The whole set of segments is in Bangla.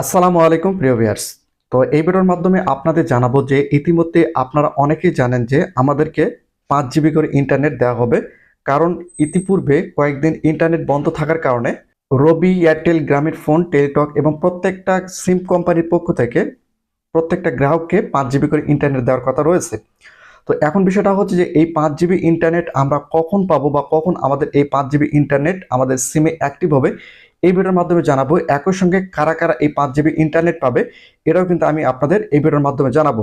আসসালামু আলাইকুম, প্রিয় ভিয়ার্স তো এই ভিডিওর মাধ্যমে আপনাদের জানাব যে ইতিমধ্যে আপনারা অনেকেই জানেন যে আমাদেরকে পাঁচ জিবি করে ইন্টারনেট দেওয়া হবে। কারণ ইতিপূর্বে কয়েকদিন ইন্টারনেট বন্ধ থাকার কারণে Robi Airtel Grameen phone, Teletalk এবং প্রত্যেকটা সিম কোম্পানির পক্ষ থেকে প্রত্যেকটা গ্রাহককে পাঁচ জিবি করে ইন্টারনেট দেওয়ার কথা রয়েছে। তো এখন বিষয়টা হচ্ছে যে এই পাঁচ জিবি ইন্টারনেট আমরা কখন পাবো বা কখন আমাদের এই পাঁচ জিবি ইন্টারনেট আমাদের সিমে অ্যাক্টিভ হবে এই ভিডিওর মাধ্যমে জানাব, একই সঙ্গে কারা কারা এই পাঁচ জিবি ইন্টারনেট পাবে, এটাও কিন্তু আমি আপনাদের এই ভিডিওর মাধ্যমে জানাব।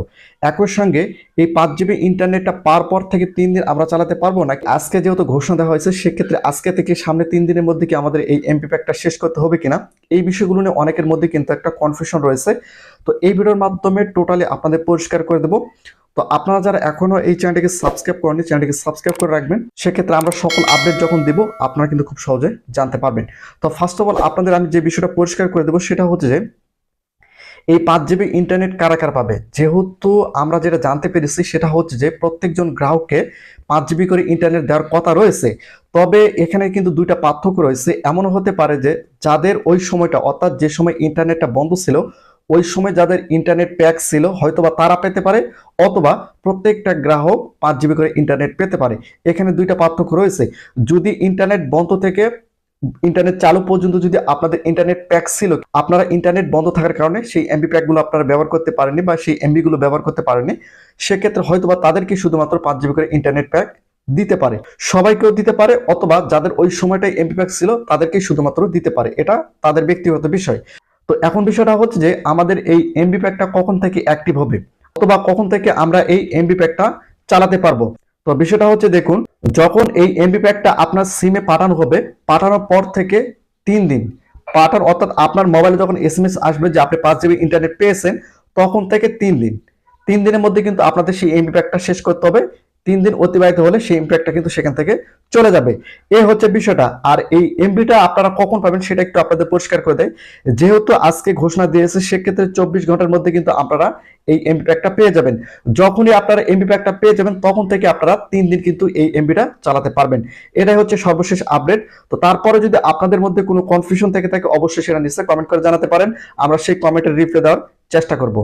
একই সঙ্গে এই পাঁচ জিবি ইন্টারনেটটা পার পর থেকে তিন দিন আমরা চালাতে পারব না আজকে যেহেতু ঘোষণা দেওয়া হয়েছে, সেক্ষেত্রে আজকে থেকে সামনে তিন দিনের মধ্যে কি আমাদের এই এমপি প্যাকটা শেষ করতে হবে কিনা? এই বিষয়গুলো নিয়ে অনেকের মধ্যে কিন্তু একটা কনফিউশন রয়েছে। তো এই ভিডিওর মাধ্যমে টোটালি আপনাদের পরিষ্কার করে দেবো। তো আপনারা যারা এখনও এই চ্যানেলটিকে সাবস্ক্রাইব করেনি চ্যানেলটিকে সাবস্ক্রাইব করে রাখবেন। সেক্ষেত্রে আমরা সকল আপডেট যখন দিব, আপনারা কিন্তু খুব সহজে জানতে পারবেন। তো ফার্স্ট অফ অল আপনাদের আমি যে বিষয়টা পরিষ্কার করে দেবো, সেটা হচ্ছে যে, এই পাঁচ জিবি ইন্টারনেট কারা কারা পাবে? যেহেতু আমরা যেটা জানতে পেরেছি, সেটা হচ্ছে যে, প্রত্যেকজন গ্রাহককে পাঁচ জিবি করে ইন্টারনেট দেওয়ার কথা রয়েছে। তবে এখানে কিন্তু দুইটা পার্থক্য রয়েছে। এমনও হতে পারে যে, যাদের ওই সময়টা, অর্থাৎ যে সময় ইন্টারনেটটা বন্ধ ছিল ওই সময় যাদের ইন্টারনেট প্যাক ছিল, হয়তোবা তারা পেতে পারে, অথবা প্রত্যেকটা গ্রাহক পাঁচ জিবি করে ইন্টারনেট পেতে পারে। এখানে দুইটা পার্থক্য রয়েছে। যদি ইন্টারনেট বন্ধ থেকে ইন্টারনেট চালু পর্যন্ত যদি আপনাদের ইন্টারনেট প্যাক ছিল, আপনারা ইন্টারনেট বন্ধ থাকার কারণে সেই এমবি প্যাকগুলো আপনারা ব্যবহার করতে পারেননি বা সেই এমবি গুলো ব্যবহার করতে পারেননি, সেক্ষেত্রে হয়তোবা তাদেরকে শুধুমাত্র পাঁচ জিবি করে ইন্টারনেট প্যাক দিতে পারে। সবাইকেও দিতে পারে, অথবা যাদের ওই সময়টাই এমবি প্যাক ছিল, তাদেরকেই শুধুমাত্র দিতে পারে। এটা তাদের ব্যক্তিগত বিষয়। তো এখন বিষয়টা হচ্ছে যে আমাদের এই এমবি প্যাকটা কখন থেকে অ্যাক্টিভ হবে? অথবা কখন থেকে আমরা এই এমবি প্যাকটা চালাতে পারব? তো বিষয়টা হচ্ছে দেখুন, যখন এই এমবি প্যাকটা আপনার সিমে পাঠানো হবে, পাঠানোর পর থেকে তিন দিন। পাঠান, অর্থাৎ আপনার মোবাইলে যখন এস আসবে যে আপনি পাঁচ জিবি ইন্টারনেট পেয়েছেন, তখন থেকে তিন দিন। তিন দিনের মধ্যে কিন্তু আপনাদের সেই এমবি প্যাকটা শেষ করতে হবে। তিন দিন অতিবাহিত হলে সেই ইম্প্যাক্টটা কিন্তু সেখান থেকে চলে যাবে। এই হচ্ছে বিষয়টা। আর এই এমবিটা আপনারা কখন পাবেন সেটা একটু আপনাদের পরিষ্কার করে দেয় যেহেতু আজকে ঘোষণা দিয়েছে, সেক্ষেত্রে চব্বিশ ঘণ্টার মধ্যে কিন্তু আপনারা এই এমবি পেয়ে যাবেন। যখনই আপনারা এমবি প্যাকটা পেয়ে যাবেন, তখন থেকে আপনারা তিন দিন কিন্তু এই এমবিটা চালাতে পারবেন। এটাই হচ্ছে সর্বশেষ আপডেট তো তারপরে যদি আপনাদের মধ্যে কোনো কনফিউশন থেকে থাকে, অবশ্যই সেটা নিশ্চয়ই কমেন্ট করে জানাতে পারেন। আমরা সেই কমেন্টের রিপ্লাই দেওয়ার চেষ্টা করব।